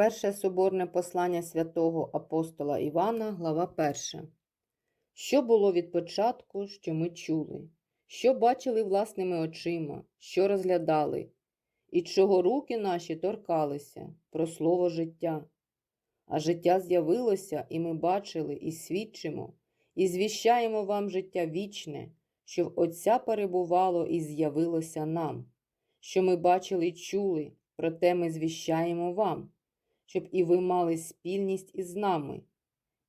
Перше соборне послання святого апостола Івана, глава 1. Що було від початку, що ми чули, що бачили власними очима, що розглядали, і чого руки наші торкалися? Про слово життя. А життя з'явилося, і ми бачили, і свідчимо, і звіщаємо вам життя вічне, що в Отця перебувало і з'явилося нам, що ми бачили й чули, проте ми звіщаємо вам, щоб і ви мали спільність із нами.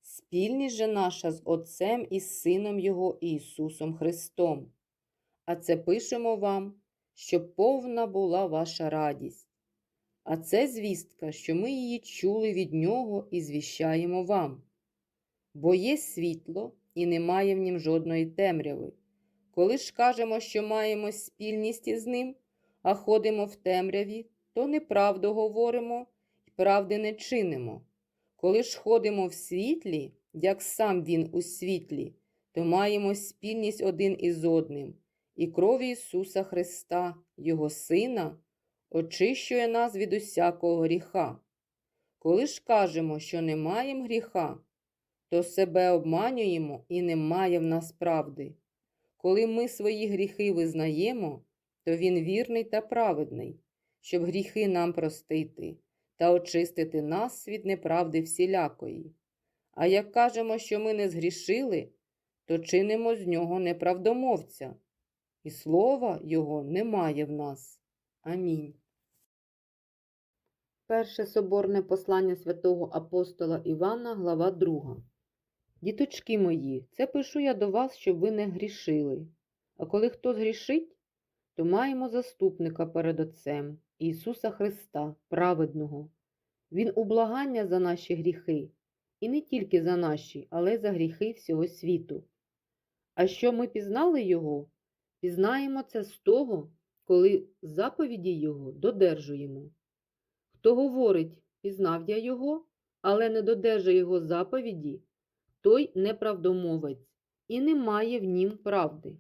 Спільність же наша з Отцем і з Сином Його Ісусом Христом. А це пишемо вам, щоб повна була ваша радість. А це звістка, що ми її чули від Нього і звіщаємо вам. Бо є світло, і немає в нім жодної темряви. Коли ж кажемо, що маємо спільність із ним, а ходимо в темряві, то неправду говоримо правди не чинимо. Коли ж ходимо в світлі, як сам Він у світлі, то маємо спільність один із одним, і кров Ісуса Христа, Його Сина, очищує нас від усякого гріха. Коли ж кажемо, що не маємо гріха, то себе обманюємо і немає в нас правди. Коли ми свої гріхи визнаємо, то Він вірний та праведний, щоб гріхи нам простити та очистити нас від неправди всілякої. А як кажемо, що ми не згрішили, то чинимо з нього неправдомовця, і слова Його немає в нас. Амінь. Перше соборне послання святого апостола Івана, глава 2. Діточки мої, це пишу я до вас, щоб ви не грішили. А коли хто згрішить, то маємо заступника перед Отцем Ісуса Христа, праведного. Він ублагання за наші гріхи, і не тільки за наші, але за гріхи всього світу. А що ми пізнали Його, пізнаємо це з того, коли заповіді Його додержуємо. Хто говорить, пізнав я Його, але не додержує Його заповіді, той неправдомовець і не має в нім правди.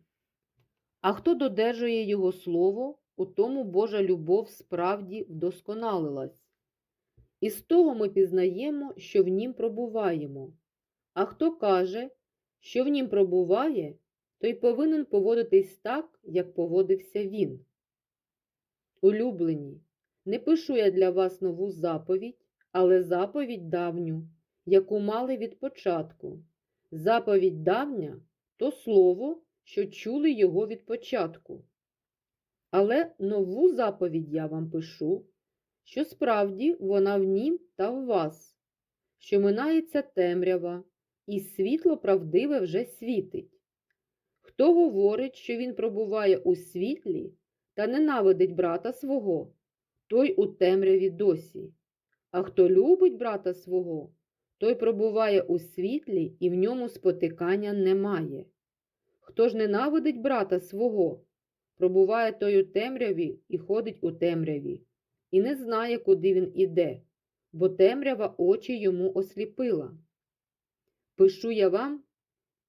А хто додержує Його слово, у тому Божа любов справді вдосконалилась. І з того ми пізнаємо, що в нім пробуваємо. А хто каже, що в нім пробуває, той повинен поводитись так, як поводився він. Улюблені, не пишу я для вас нову заповідь, але заповідь давню, яку мали від початку. Заповідь давня то слово, що чули його від початку. Але нову заповідь я вам пишу, що справді вона в нім та в вас, що минається темрява, і світло правдиве вже світить. Хто говорить, що він пробуває у світлі та ненавидить брата свого, той у темряві досі. А хто любить брата свого, той пробуває у світлі і в ньому спотикання немає. Хто ж ненавидить брата свого, пробуває той у темряві і ходить у темряві, і не знає, куди він іде, бо темрява очі йому осліпила. Пишу я вам,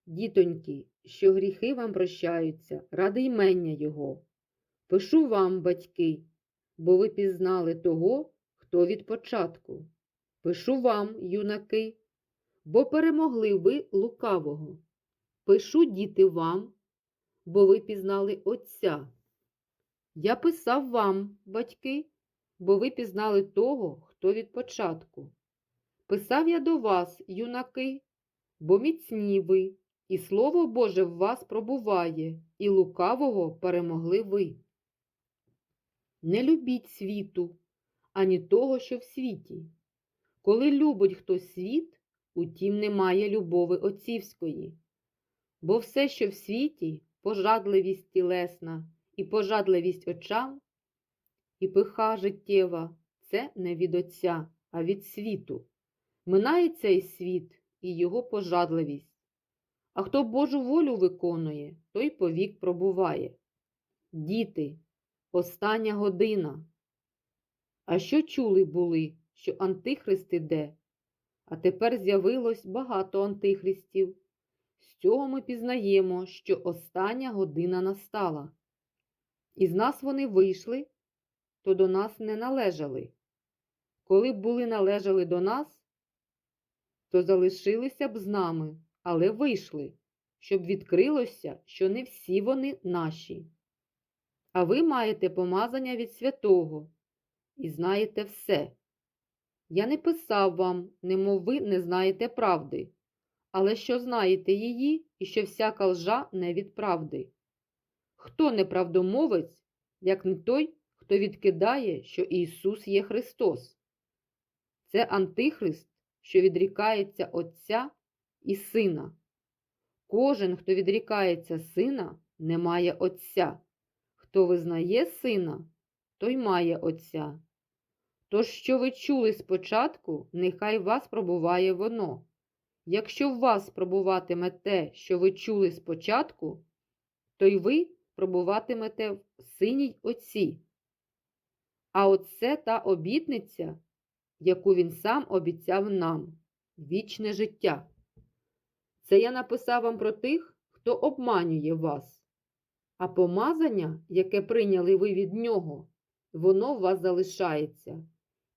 дітоньки, що гріхи вам прощаються ради ймення Його. Пишу вам, батьки, бо ви пізнали того, хто від початку. Пишу вам, юнаки, бо перемогли ви лукавого. Пишу, діти, вам, бо ви пізнали Отця. Я писав вам, батьки, бо ви пізнали того, хто від початку. Писав я до вас, юнаки, бо міцні ви, і Слово Боже в вас пробуває, і лукавого перемогли ви. Не любіть світу, ані того, що в світі. Коли любить хто світ, утім немає любови отцівської. Бо все, що в світі, пожадливість тілесна і пожадливість очам, і пиха життєва це не від Отця, а від світу. Минає цей світ і його пожадливість. А хто Божу волю виконує, той повік пробуває. Діти, остання година. А що чули були, що Антихрист іде? А тепер з'явилось багато антихристів. Цього ми пізнаємо, що остання година настала. Із нас вони вийшли, то до нас не належали. коли б були належали до нас, то залишилися б з нами, але вийшли, щоб відкрилося, що не всі вони наші. А ви маєте помазання від святого і знаєте все. Я не писав вам, немов ви не знаєте правди, але що знаєте її, і що всяка лжа не від правди. Хто неправдомовець, як не той, хто відкидає, що Ісус є Христос? Це Антихрист, що відрікається Отця і Сина. Кожен, хто відрікається Сина, не має Отця. Хто визнає Сина, той має Отця. Тож, що ви чули спочатку, нехай вас пробуває воно. Якщо в вас пробуватиме те, що ви чули спочатку, то й ви пробуватимете в синій Отці. А оце та обітниця, яку він сам обіцяв нам вічне життя. Це я написав вам про тих, хто обманює вас. А помазання, яке прийняли ви від нього, воно в вас залишається,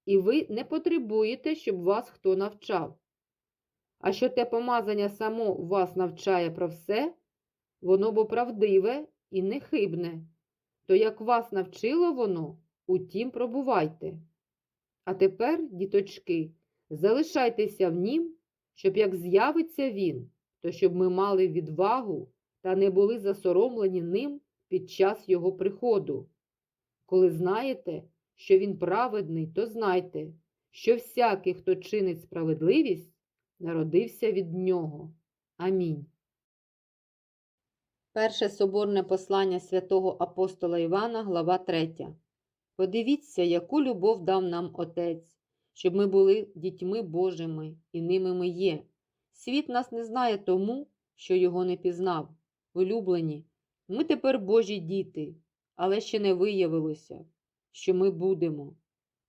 і ви не потребуєте, щоб вас хто навчав. А що те помазання само вас навчає про все, воно бо правдиве і нехибне, то як вас навчило воно, утім пробувайте. А тепер, діточки, залишайтеся в нім, щоб як з'явиться він, то щоб ми мали відвагу та не були засоромлені ним під час його приходу. Коли знаєте, що він праведний, то знайте, що всякий, хто чинить справедливість, народився від нього. Амінь. Перше соборне послання святого апостола Івана, глава 3. Подивіться, яку любов дав нам Отець, щоб ми були дітьми Божими, і ними ми є. Світ нас не знає тому, що його не пізнав. Улюблені, ми тепер Божі діти, але ще не виявилося, що ми будемо.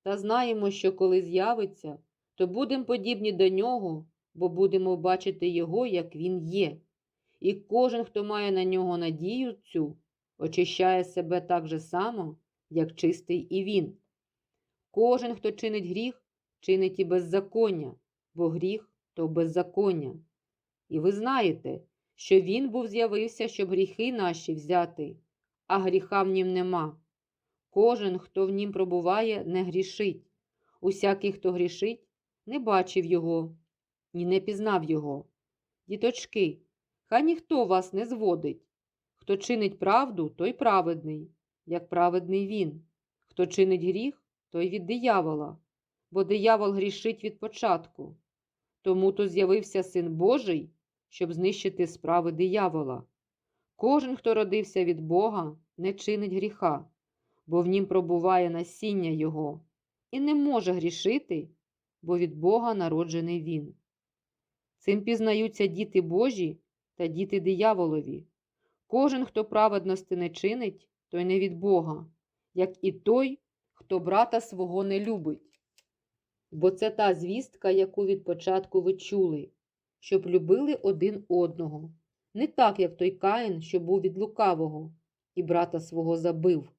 Та знаємо, що коли з'явиться, то будемо подібні до нього, бо будемо бачити Його, як Він є. І кожен, хто має на нього надію цю, очищає себе так же само, як чистий і він. Кожен, хто чинить гріх, чинить і беззаконня, бо гріх то беззаконня. І ви знаєте, що він був з'явився, щоб гріхи наші взяти, а гріха в нім нема. Кожен, хто в нім пробуває, не грішить. Усякий, хто грішить, не бачив його, ні не пізнав його. Діточки, хай ніхто вас не зводить. Хто чинить правду, той праведний, як праведний він. Хто чинить гріх, той від диявола, бо диявол грішить від початку. Тому то з'явився Син Божий, щоб знищити справи диявола. Кожен, хто родився від Бога, не чинить гріха, бо в нім пробуває насіння Його, і не може грішити, бо від Бога народжений він. Цим пізнаються діти Божі та діти дияволові. Кожен, хто праведності не чинить, той не від Бога, як і той, хто брата свого не любить. Бо це та звістка, яку від початку ви чули, щоб любили один одного, не так, як той Каїн, що був від лукавого, і брата свого забив.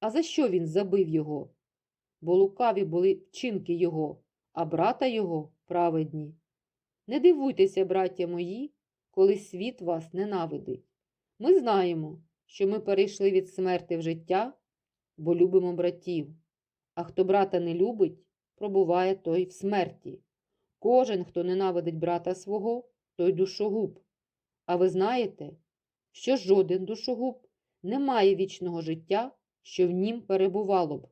А за що він забив його? Бо лукаві були вчинки його, а брата його праведні. Не дивуйтеся, браття мої, коли світ вас ненавидить. Ми знаємо, що ми перейшли від смерти в життя, бо любимо братів. А хто брата не любить, пробуває той в смерті. Кожен, хто ненавидить брата свого, той душогуб. А ви знаєте, що жоден душогуб не має вічного життя, що в нім перебувало б.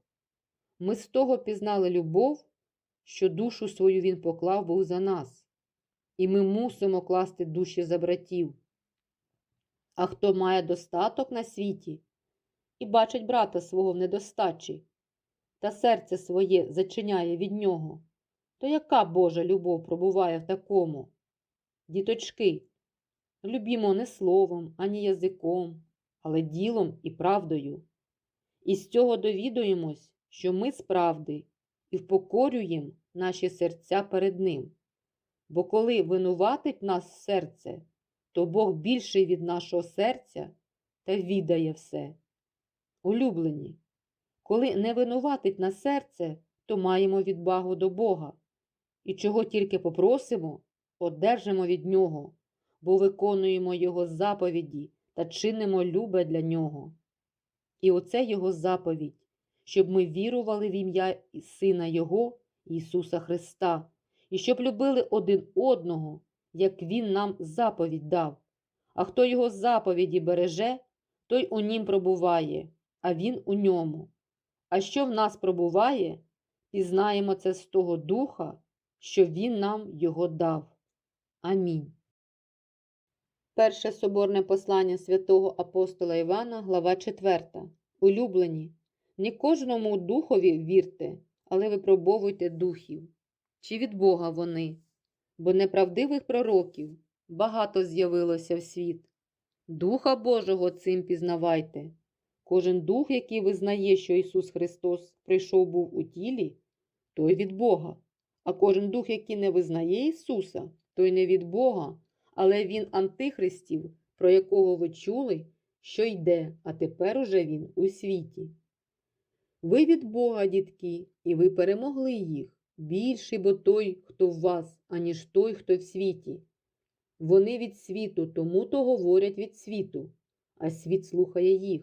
Ми з того пізнали любов, що душу свою він поклав був за нас, і ми мусимо класти душі за братів. А хто має достаток на світі і бачить брата свого в недостачі, та серце своє зачиняє від нього, то яка Божа любов пробуває в такому? Діточки, любімо не словом, ані язиком, але ділом і правдою. І з цього довідуємось, що ми справди і впокорюємо наші серця перед Ним. Бо коли винуватить нас серце, то Бог більший від нашого серця та відає все. Улюблені, коли не винуватить на серце, то маємо відвагу до Бога. І чого тільки попросимо, одержимо від Нього, бо виконуємо Його заповіді та чинимо любе для Нього. І оце Його заповідь, щоб ми вірували в ім'я Сина Його, Ісуса Христа, і щоб любили один одного, як Він нам заповідь дав. А хто Його заповіді береже, той у нім пробуває, а Він у ньому. А що в нас пробуває, пізнаємо це з того Духа, що Він нам його дав. Амінь. Перше соборне послання святого апостола Івана, глава 4. Улюблені, не кожному духові вірте, але випробовуйте духів, чи від Бога вони, бо неправдивих пророків багато з'явилося в світ. Духа Божого цим пізнавайте. Кожен дух, який визнає, що Ісус Христос прийшов був у тілі, той від Бога. А кожен дух, який не визнає Ісуса, той не від Бога, але Він антихристів, про якого ви чули, що йде, а тепер уже Він у світі. Ви від Бога, дітки, і ви перемогли їх. Більший бо той, хто в вас, аніж той, хто в світі. Вони від світу, тому то говорять від світу, а світ слухає їх.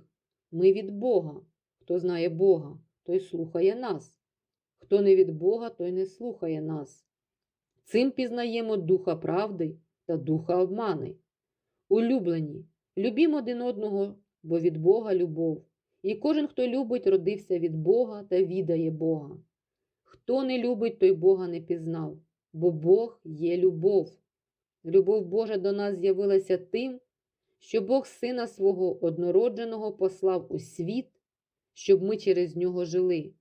Ми від Бога. Хто знає Бога, той слухає нас. Хто не від Бога, той не слухає нас. Цим пізнаємо духа правди та духа обмани. Улюблені, любімо один одного, бо від Бога любов. І кожен, хто любить, родився від Бога та відає Бога. Хто не любить, той Бога не пізнав, бо Бог є любов. Любов Божа до нас з'явилася тим, що Бог Сина свого однородженого послав у світ, щоб ми через нього жили.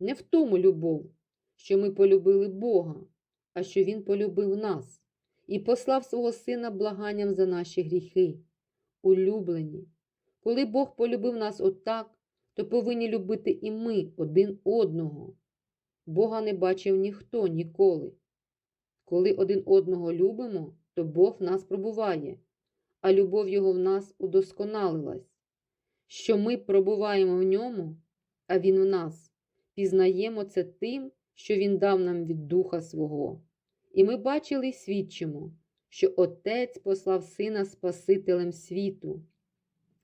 Не в тому любов, що ми полюбили Бога, а що Він полюбив нас і послав свого Сина благанням за наші гріхи. Улюблені, коли Бог полюбив нас отак, то повинні любити і ми один одного. Бога не бачив ніхто ніколи. Коли один одного любимо, то Бог в нас пробуває, а любов Його в нас удосконалилась, що ми пробуваємо в ньому, а Він в нас, пізнаємо це тим, що Він дав нам від Духа Свого. І ми бачили і свідчимо, що Отець послав Сина Спасителем світу.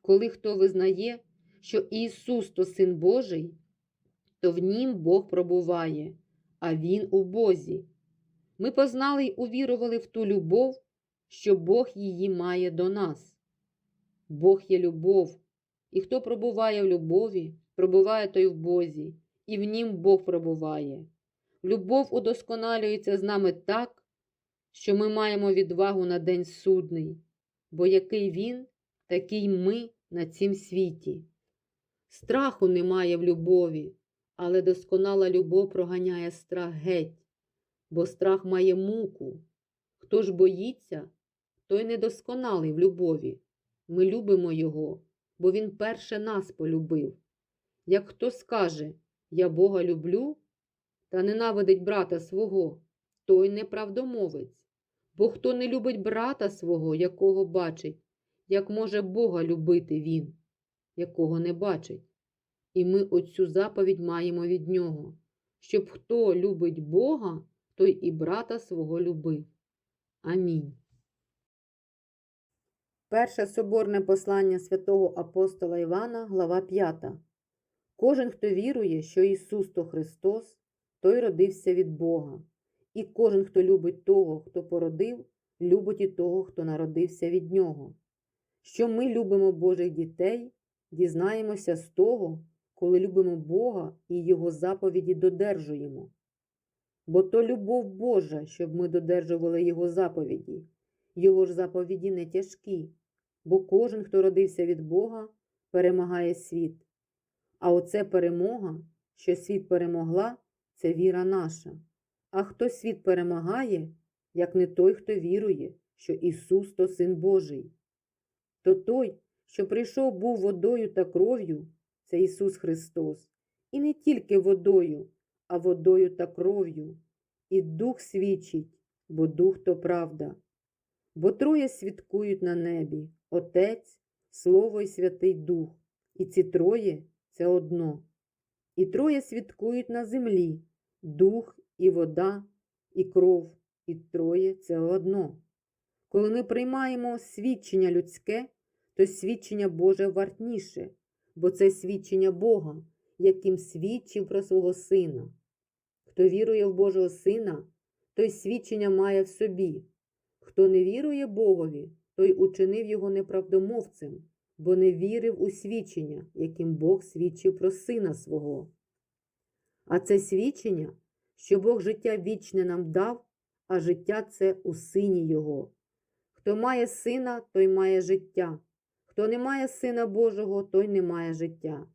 Коли хто визнає, що Ісус то Син Божий, то в Нім Бог пробуває, а Він у Бозі. Ми познали й увірували в ту любов, що Бог її має до нас. Бог є любов, і хто пробуває в любові, пробуває той в Бозі, і в нім Бог пробуває. Любов удосконалюється з нами так, що ми маємо відвагу на день судний, бо який він, такий ми на цім світі. Страху немає в любові, але досконала любов проганяє страх геть, бо страх має муку. Хто ж боїться, той недосконалий в любові. Ми любимо Його, бо Він перше нас полюбив. Як хто скаже, я Бога люблю, та ненавидить брата свого, той неправдомовець. Бо хто не любить брата свого, якого бачить, як може Бога любити він, якого не бачить. І ми оцю заповідь маємо від нього, щоб хто любить Бога, той і брата свого любив. Амінь. Перше соборне послання святого апостола Івана, глава 5. Кожен, хто вірує, що Ісус то Христос, той родився від Бога. І кожен, хто любить того, хто породив, любить і того, хто народився від Нього. Що ми любимо Божих дітей, дізнаємося з того, коли любимо Бога і Його заповіді додержуємо. Бо то любов Божа, щоб ми додержували Його заповіді. Його ж заповіді не тяжкі, бо кожен, хто родився від Бога, перемагає світ. А оце перемога, що світ перемогла, це віра наша. А хто світ перемагає, як не той, хто вірує, що Ісус то Син Божий. То той, що прийшов був водою та кров'ю, це Ісус Христос, і не тільки водою, а водою та кров'ю, і Дух свідчить, бо Дух то правда. Бо троє свідкують на небі Отець, Слово і Святий Дух, і ці троє це одно. І троє свідкують на землі дух і вода, і кров, і троє це одно. Коли ми приймаємо свідчення людське, то свідчення Боже вартніше, бо це свідчення Бога, яким свідчив про свого Сина. Хто вірує в Божого Сина, той свідчення має в собі. Хто не вірує Богові, той учинив його неправдомовцем, бо не вірив у свідчення, яким Бог свідчив про Сина свого. А це свідчення, що Бог життя вічне нам дав, а життя це у Сині Його. Хто має сина, той має життя. Хто не має Сина Божого, той не має життя.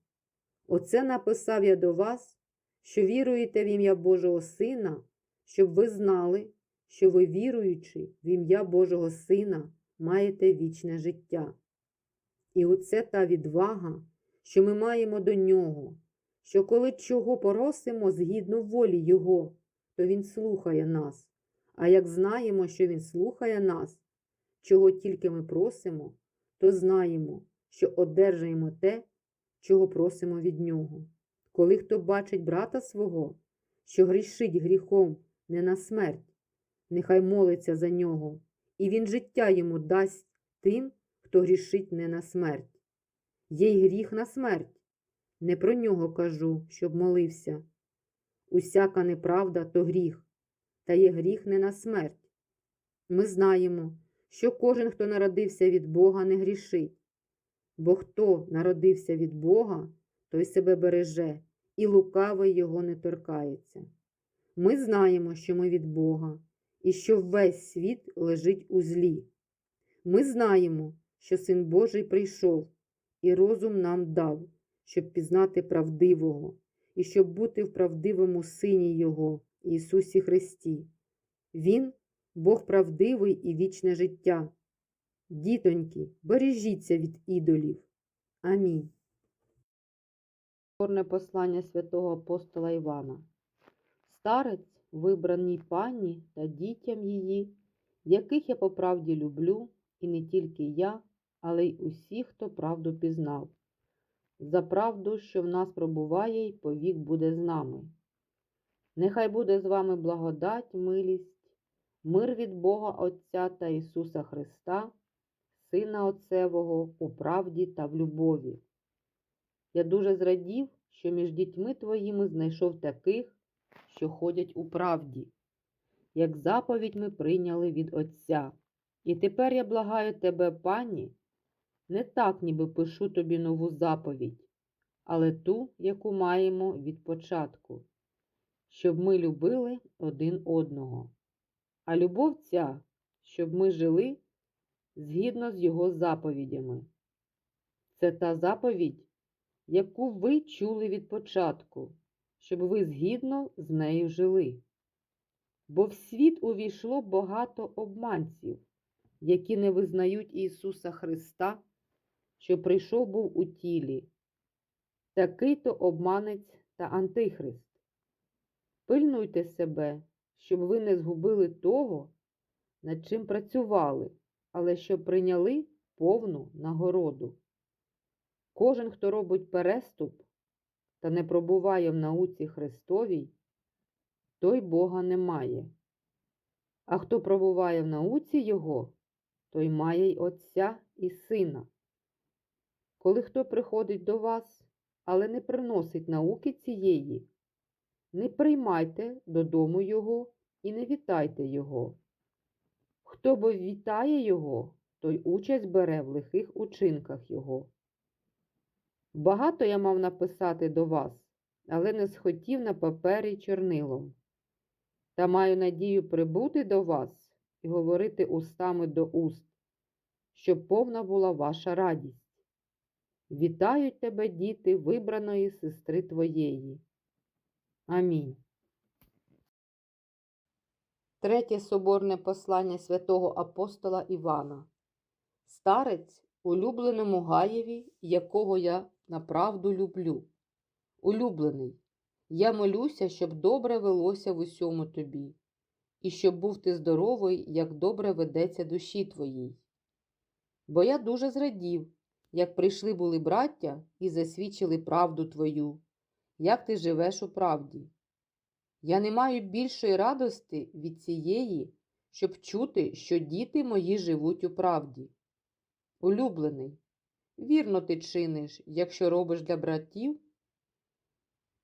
Оце написав я до вас, що віруєте в ім'я Божого Сина, щоб ви знали, що ви, віруючи в ім'я Божого Сина, маєте вічне життя. І оце та відвага, що ми маємо до нього, що коли чого просимо згідно волі Його, то Він слухає нас. А як знаємо, що Він слухає нас, чого тільки ми просимо, то знаємо, що одержаємо те, чого просимо від Нього. Коли хто бачить брата свого, що грішить гріхом не на смерть, нехай молиться за нього, і він життя йому дасть тим, хто грішить не на смерть. Є й гріх на смерть. Не про нього кажу, щоб молився. Усяка неправда то гріх, та є гріх не на смерть. Ми знаємо, що кожен, хто народився від Бога, не грішить. Бо хто народився від Бога, той себе береже, і лукавий його не торкається. Ми знаємо, що ми від Бога, і що весь світ лежить у злі. Ми знаємо, що Син Божий прийшов, і розум нам дав, щоб пізнати правдивого, і щоб бути в правдивому Сині Його, Ісусі Христі. Він Бог правдивий і вічне життя. Дітоньки, бережіться від ідолів. Амінь. Горне послання святого апостола Івана. Старець, вибраній пані та дітям її, яких я по правді люблю, і не тільки я, але й усі, хто правду пізнав. За правду, що в нас пробуває й повік буде з нами. Нехай буде з вами благодать, милість, мир від Бога Отця та Ісуса Христа, Сина Отцевого, у правді та в любові. Я дуже зрадів, що між дітьми твоїми знайшов таких, що ходять у правді, як заповідь ми прийняли від Отця. І тепер я благаю тебе, пані, не так, ніби пишу тобі нову заповідь, але ту, яку маємо від початку, щоб ми любили один одного. А любов ця, щоб ми жили згідно з його заповідями. Це та заповідь, яку ви чули від початку, щоб ви згідно з нею жили. Бо в світ увійшло багато обманців, які не визнають Ісуса Христа, що прийшов був у тілі. Такий то обманець та антихрист. Пильнуйте себе, щоб ви не згубили того, над чим працювали, але щоб прийняли повну нагороду. Кожен, хто робить переступ та не пробуває в науці Христовій, той Бога не має. А хто пробуває в науці Його, той має й Отця і Сина. Коли хто приходить до вас, але не приносить науки цієї, не приймайте додому Його і не вітайте Його. Хто бо вітає Його, той участь бере в лихих учинках Його. Багато я мав написати до вас, але не схотів на папері чорнилом. Та маю надію прибути до вас і говорити устами до уст, щоб повна була ваша радість. Вітають тебе, діти, вибраної сестри твоєї. Амінь. Третє соборне послання святого апостола Івана. Старець улюбленому Гаєві, якого я направду люблю. Улюблений, я молюся, щоб добре велося в усьому тобі, і щоб був ти здоровий, як добре ведеться душі твоїй. Бо я дуже зрадів, як прийшли були браття і засвідчили правду твою, як ти живеш у правді. Я не маю більшої радости від цієї, щоб чути, що діти мої живуть у правді. Улюблений, вірно ти чиниш, якщо робиш для братів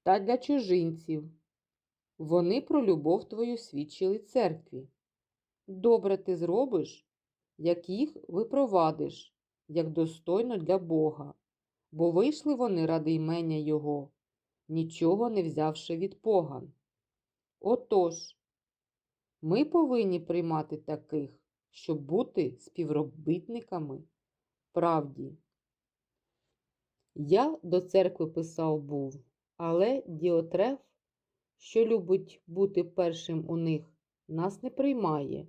та для чужинців. Вони про любов твою свідчили церкві. Добре ти зробиш, як їх випровадиш, як достойно для Бога, бо вийшли вони ради імення Його, нічого не взявши від поган. Отож, ми повинні приймати таких, щоб бути співробітниками правді. Я до церкви писав був, але Діотреф, що любить бути першим у них, нас не приймає.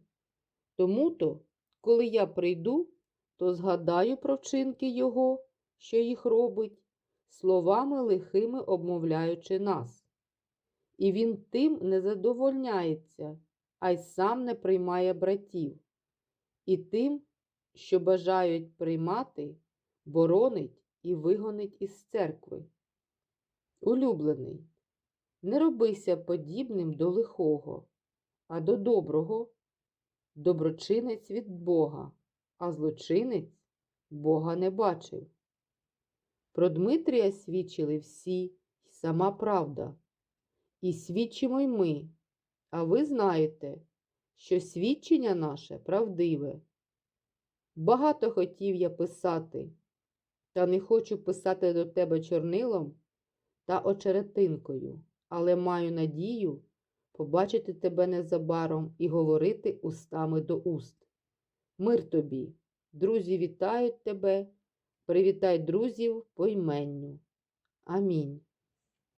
Тому то, коли я прийду, то згадаю про вчинки його, що їх робить, словами лихими обмовляючи нас. І він тим не задовольняється, а й сам не приймає братів, і тим, що бажають приймати, боронить і вигонить із церкви. Улюблений, не робися подібним до лихого, а до доброго, доброчинець від Бога, а злочинець Бога не бачив. Про Дмитрія свідчили всі й сама правда. І свідчимо й ми, а ви знаєте, що свідчення наше правдиве. Багато хотів я писати, та не хочу писати до тебе чорнилом та очеретинкою, але маю надію побачити тебе незабаром і говорити устами до уст. Мир тобі, друзі вітають тебе, привітай друзів по іменню. Амінь.